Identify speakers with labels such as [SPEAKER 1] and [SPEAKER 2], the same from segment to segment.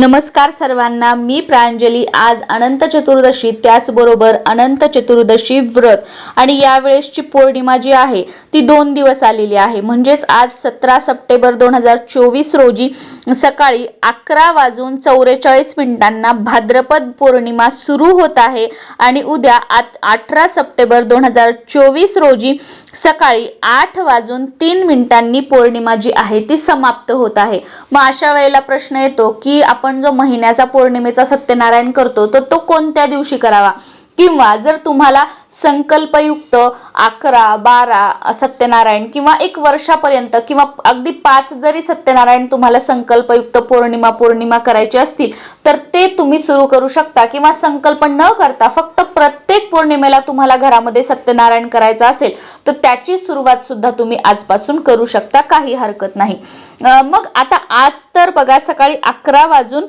[SPEAKER 1] नमस्कार सर्वांना मी प्रांजली. आज अनंत चतुर्दशी त्याचबरोबर अनंत चतुर्दशी व्रत. आणि यावेळेसची पौर्णिमा जी आहे ती दोन दिवस आलेली आहे. म्हणजेच आज सतरा सप्टेंबर दोन हजार चोवीस रोजी सकाळी अकरा वाजून चौवेचाळीस मिनिटांना भाद्रपद पौर्णिमा सुरू होत आहे. आणि उद्या आत अठरा सप्टेंबर दोन हजार चोवीस रोजी सकाळी आठ वाजून तीन मिनिटांनी पौर्णिमा जी आहे ती समाप्त होत आहे. मग अशा वेळेला प्रश्न येतो की आपण जो महिन्याचा पौर्णिमेचा सत्यनारायण करतो तर तो कोणत्या दिवशी करावा? किंवा जर तुम्हाला संकल्पयुक्त अकरा बारा सत्यनारायण किंवा एक वर्षापर्यंत किंवा अगदी पाच जरी सत्यनारायण तुम्हाला संकल्पयुक्त पौर्णिमा पौर्णिमा करायची असतील तर ते तुम्ही सुरू करू शकता किंवा संकल्प न करता फक्त प्रत्येक पौर्णिमेला तुम्हाला घरामध्ये सत्यनारायण करायचं असेल तर त्याची सुरुवात सुद्धा तुम्ही आजपासून करू शकता काही हरकत नाही. मग आता आज तर बघा सकाळी अकरा वाजून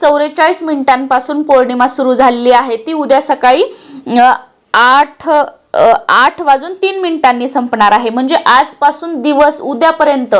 [SPEAKER 1] चौवेचाळीस मिनिटांपासून पौर्णिमा सुरू झालेली आहे. ती उद्या सकाळी आठ आठ वाजून तीन मिनिटांनी संपणार आहे. म्हणजे आजपासून दिवस उद्यापर्यंत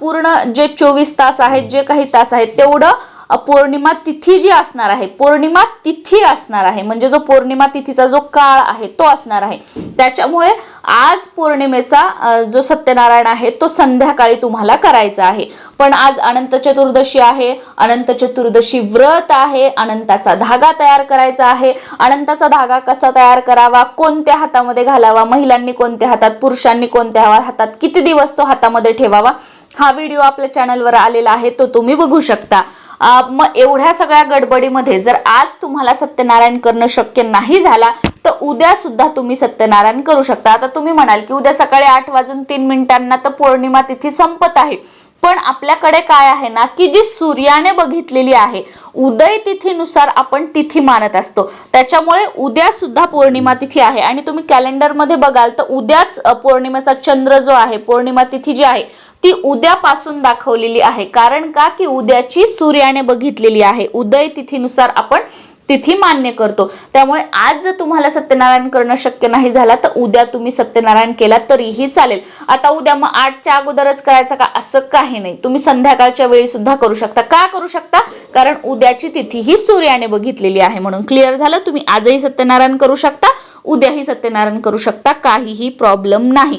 [SPEAKER 1] पूर्ण जे चोवीस तास आहेत जे काही तास आहेत तेवढं पौर्णिमा तिथी जी असणार आहे पौर्णिमा तिथी असणार आहे म्हणजे जो पौर्णिमा तिथीचा जो काळ आहे तो असणार आहे. त्याच्यामुळे आज पौर्णिमेचा जो सत्यनारायण आहे तो संध्याकाळी तुम्हाला करायचा आहे. पण आज अनंत चतुर्दशी आहे अनंत चतुर्दशी व्रत आहे अनंताचा धागा तयार करायचा आहे. अनंताचा धागा कसा तयार करावा कोणत्या हातामध्ये घालावा महिलांनी कोणत्या हातात पुरुषांनी कोणत्या हातात किती दिवस तो हातामध्ये ठेवावा हा व्हिडिओ आपल्या चॅनलवर आलेला आहे तो तुम्ही बघू शकता. मग एवढ्या सगळ्या गडबडीमध्ये जर आज तुम्हाला सत्यनारायण करणं शक्य नाही झाला तर उद्या सुद्धा तुम्ही सत्यनारायण करू शकता. आता तुम्ही म्हणाल की उद्या सकाळी आठ वाजून तीन मिनिटांना तर पौर्णिमा तिथी संपत आहे. पण आपल्याकडे काय आहे ना की जी सूर्याने बघितलेली आहे उदय तिथीनुसार आपण तिथी मानत असतो. त्याच्यामुळे उद्या सुद्धा पौर्णिमा तिथी आहे. आणि तुम्ही कॅलेंडरमध्ये बघाल तर उद्याच पौर्णिमेचा चंद्र जो आहे पौर्णिमा तिथी जी आहे ती उद्यापासून दाखवलेली आहे. कारण का? की उद्याची सूर्याने बघितलेली आहे. उदय तिथीनुसार आपण तिथी मान्य करतो. त्यामुळे आज जर तुम्हाला सत्यनारायण करणं शक्य नाही झाला तर उद्या तुम्ही सत्यनारायण केला तरीही चालेल. आता उद्या मग आठच्या अगोदरच करायचं का? असं काही नाही. तुम्ही संध्याकाळच्या वेळी सुद्धा करू शकता. का करू शकता? कारण उद्याची तिथी ही सूर्याने बघितलेली आहे म्हणून. क्लिअर झालं? तुम्ही आजही सत्यनारायण करू शकता. उद्याही सत्यनारायण करू शकता. काहीही प्रॉब्लेम नाही.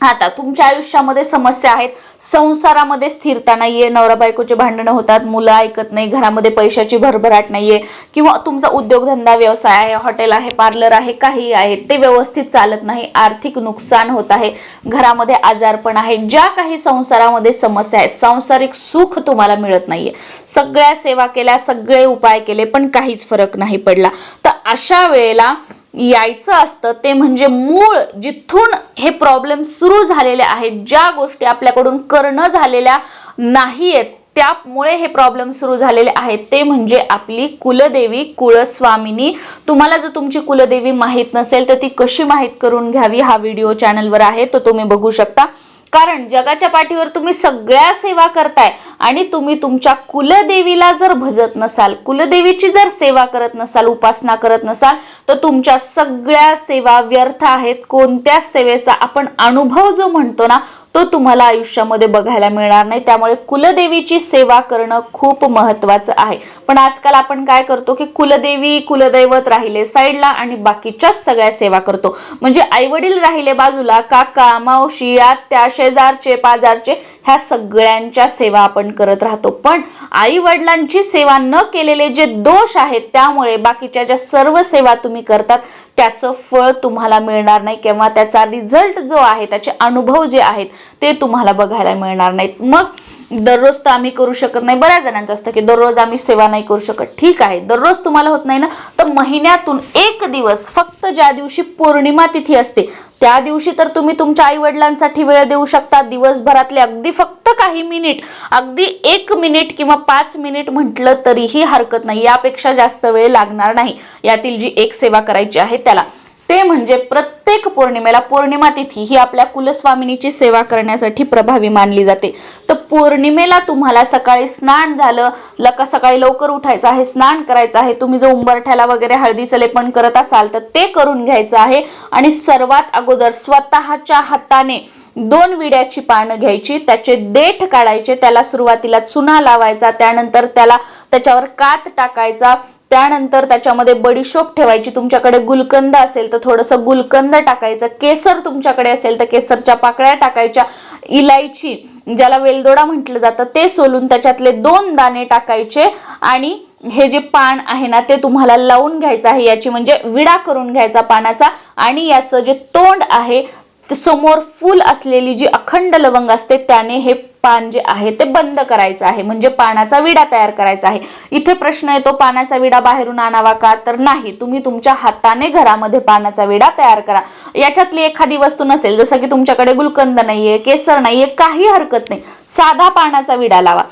[SPEAKER 1] आता तुमच्या आयुष्यामध्ये समस्या आहेत. संसारामध्ये स्थिरता नाहीये नवरा बायकोचे भांडणं होतात मुलं ऐकत नाही घरामध्ये पैशाची भरभराट नाहीये किंवा तुमचा उद्योगधंदा व्यवसाय आहे हॉटेल आहे पार्लर आहे काही आहे ते व्यवस्थित चालत नाही आर्थिक नुकसान होत आहे घरामध्ये आजारपण आहे ज्या काही संसारामध्ये समस्या आहेत सांसारिक सुख तुम्हाला मिळत नाहीये. सगळ्या सेवा केल्या सगळे उपाय केले पण काहीच फरक नाही पडला. तर अशा वेळेला यायचं असतं ते म्हणजे मूळ जिथून हे प्रॉब्लेम सुरू झालेले आहेत ज्या गोष्टी आपल्याकडून करणं झालेल्या नाहीयेत त्यामुळे हे प्रॉब्लेम सुरू झालेले आहेत. ते म्हणजे आपली कुलदेवी कुळस्वामिनी. तुम्हाला जर तुमची कुलदेवी माहीत नसेल तर ती कशी माहीत करून घ्यावी? हा व्हिडिओ चॅनलवर आहे तो तुम्ही बघू शकता. कारण जगाच्या पाठीवर तुम्ही सगळ्या सेवा करताय आणि तुम्ही तुमच्या कुलदेवीला जर भजत नसाल कुलदेवीची जर सेवा करत नसाल उपासना करत नसाल तर तुमच्या सगळ्या सेवा व्यर्थ आहेत. कोणत्याच सेवेचा आपण अनुभव जो म्हणतो ना तो तुम्हाला आयुष्यामध्ये बघायला मिळणार नाही. त्यामुळे कुलदेवीची सेवा करणं खूप महत्वाचं आहे. पण आजकाल आपण काय करतो की कुलदेवी कुलदैवत राहिले साईडला आणि बाकीच्याच सगळ्या सेवा करतो. म्हणजे आईवडील राहिले बाजूला काका मावशी आत्या शेजारचे पाजारचे ह्या सगळ्यांच्या सेवा आपण करत राहतो. पण आई वडिलांची सेवा न केलेले जे दोष आहेत त्यामुळे बाकीच्या ज्या सर्व सेवा तुम्ही करतात त्याचं फळ तुम्हाला मिळणार नाही. किंवा त्याचा रिझल्ट जो आहे त्याचे अनुभव जे आहेत ते तुम्हाला बघायला मिळणार नाहीत. मग दररोज तर आम्ही करू शकत नाही. बऱ्याच जणांचं असतं की दररोज आम्ही सेवा नाही करू शकत. ठीक आहे. दररोज तुम्हाला होत नाही ना? तर महिन्यातून एक दिवस फक्त ज्या दिवशी पौर्णिमा तिथी असते त्या दिवशी तर तुम्ही तुमच्या आईवडिलांसाठी वेळ देऊ शकता. दिवसभरातले अगदी फक्त काही मिनिट अगदी एक मिनिट किंवा पाच मिनिट म्हटलं तरीही हरकत नाही. यापेक्षा जास्त वेळ लागणार नाही. यातील जी एक सेवा करायची आहे त्याला. ते म्हणजे प्रत्येक पौर्णिमेला पौर्णिमा तिथी ही आपल्या कुलस्वामिनीची सेवा करण्यासाठी प्रभावी मानली जाते. तर पौर्णिमेला तुम्हाला सकाळी स्नान झालं लका सकाळी लवकर उठायचं आहे स्नान करायचं आहे तुम्ही जर उंबरठ्याला वगैरे हळदीचं लेपन करत असाल तर ते करून घ्यायचं आहे. आणि सर्वात अगोदर स्वतःच्या हाताने दोन विड्याची पानं घ्यायची त्याचे देठ काढायचे त्याला सुरुवातीला चुना लावायचा त्यानंतर त्याला त्याच्यावर कात टाकायचा त्यानंतर त्याच्यामध्ये बडीशोप ठेवायची तुमच्याकडे गुलकंद असेल तर थोडंसं गुलकंद टाकायचं केसर तुमच्याकडे असेल तर केसरच्या पाकळ्या टाकायच्या इलायची ज्याला वेलदोडा म्हटलं जातं ते सोलून त्याच्यातले दोन दाणे टाकायचे आणि हे जे पान आहे ना ते तुम्हाला लावून घ्यायचं आहे. याची म्हणजे विडा करून घ्यायचा पानाचा आणि याचं जे तोंड आहे समोर फुल असलेली जी अखंड लवंग असते त्याने हे पान जे आहे ते बंद करायचं आहे. म्हणजे पानाचा विडा तयार करायचा आहे. इथे प्रश्न येतो पानाचा विडा बाहेरून आणावा का? तर नाही. तुम्ही तुमच्या हाताने घरामध्ये पानाचा विडा तयार करा. याच्यातली एखादी वस्तू नसेल जसं की तुमच्याकडे गुलकंद नाहीये केसर नाहीये काही हरकत नाही. साधा पानाचा विडा लावा.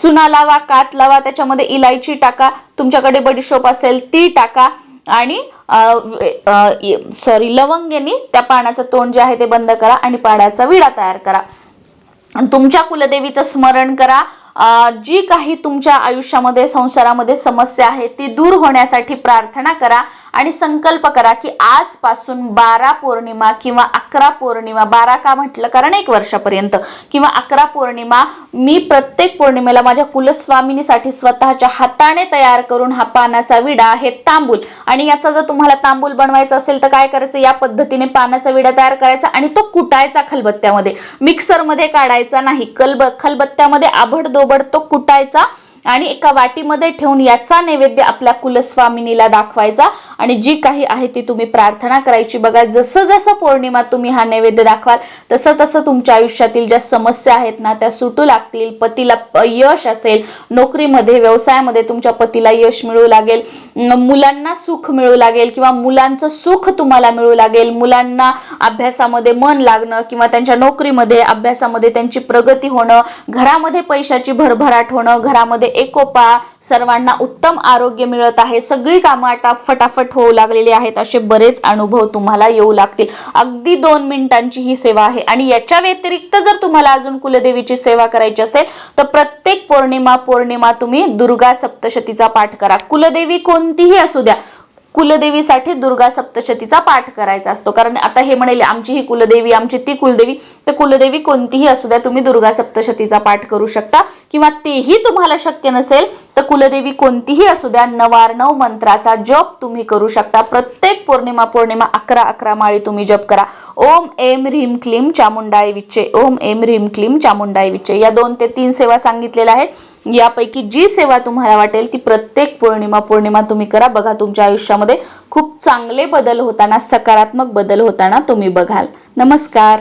[SPEAKER 1] चुना लावा कात लावा त्याच्यामध्ये इलायची टाका. तुमच्याकडे बडीशोप असेल ती टाका. आणि सॉरी लवंगेनी त्या पाण्याचं तोंड जे आहे ते बंद करा आणि पाण्याचा विडा तयार करा. तुमच्या कुलदेवीचं स्मरण करा. जी काही तुमच्या आयुष्यामध्ये संसारामध्ये समस्या आहे ती दूर होण्यासाठी प्रार्थना करा. आणि संकल्प करा की आजपासून बारा पौर्णिमा किंवा अकरा पौर्णिमा बारा का म्हटलं? कारण एक वर्षापर्यंत. किंवा अकरा पौर्णिमा मी प्रत्येक पौर्णिमेला माझ्या कुलस्वामिनीसाठी स्वतःच्या हाताने तयार करून हा पानाचा विडा हे तांबूल. आणि याचा जर तुम्हाला तांबूल बनवायचा असेल तर काय करायचं? या पद्धतीने पानाचा विडा तयार करायचा आणि तो कुटायचा खलबत्त्यामध्ये. मिक्सरमध्ये काढायचा नाही. कलब खलबत्त्यामध्ये आभडदोबड तो कुटायचा आणि एका वाटीमध्ये ठेवून याचा नैवेद्य आपल्या कुलस्वामिनीला दाखवायचा. आणि जी काही आहे ती तुम्ही प्रार्थना करायची. बघा जसं जसं पौर्णिमा तुम्ही हा नैवेद्य दाखवाल तसं तसं तुमच्या आयुष्यातील ज्या समस्या आहेत ना त्या सुटू लागतील. पतीला यश असेल नोकरीमध्ये व्यवसायामध्ये तुमच्या पतीला यश मिळू लागेल. मुलांना सुख मिळू लागेल किंवा मुलांचं सुख तुम्हाला मिळू लागेल. मुलांना अभ्यासामध्ये मन लागणं किंवा त्यांच्या नोकरीमध्ये अभ्यासामध्ये त्यांची प्रगती होणं घरामध्ये पैशाची भरभराट होणं घरामध्ये एकोपा सर्वांना उत्तम आरोग्य मिळत आहे. सगळी कामं आता फटाफट होऊ लागलेली आहेत. असे बरेच अनुभव तुम्हाला येऊ लागतील. अगदी दोन मिनिटांची ही सेवा आहे. आणि याच्या व्यतिरिक्त जर तुम्हाला अजून कुलदेवीची सेवा करायची असेल तर प्रत्येक पौर्णिमा पौर्णिमा तुम्ही दुर्गा सप्तशतीचा पाठ करा. कुलदेवी कोणतीही असू द्या कुलदेवीसाठी दुर्गा सप्तशतीचा पाठ करायचा असतो. कारण आता हे म्हणेल आमची ही कुलदेवी आमची ती कुलदेवी. तर कुलदेवी कोणतीही असू द्या तुम्ही दुर्गा सप्तशतीचा पाठ करू शकता. किंवा तेही तुम्हाला शक्य नसेल तर कुलदेवी कोणतीही असू द्या नवार्णव मंत्राचा जप तुम्ही करू शकता. प्रत्येक पौर्णिमा पौर्णिमा अकरा अकरा माळी तुम्ही जप करा. ओम एम ह्रीम क्लीम चामुंडाय विच्चे ओम एम ह्रीम क्लीम चामुंडाय विच्चे या दोन ते तीन सेवा सांगितलेल्या आहेत. यापैकी जी सेवा तुम्हाला वाटेल ती प्रत्येक पौर्णिमा पौर्णिमा तुम्ही करा. बघा तुमच्या आयुष्यामध्ये खूप चांगले बदल होताना सकारात्मक बदल होताना तुम्ही बघाल. नमस्कार.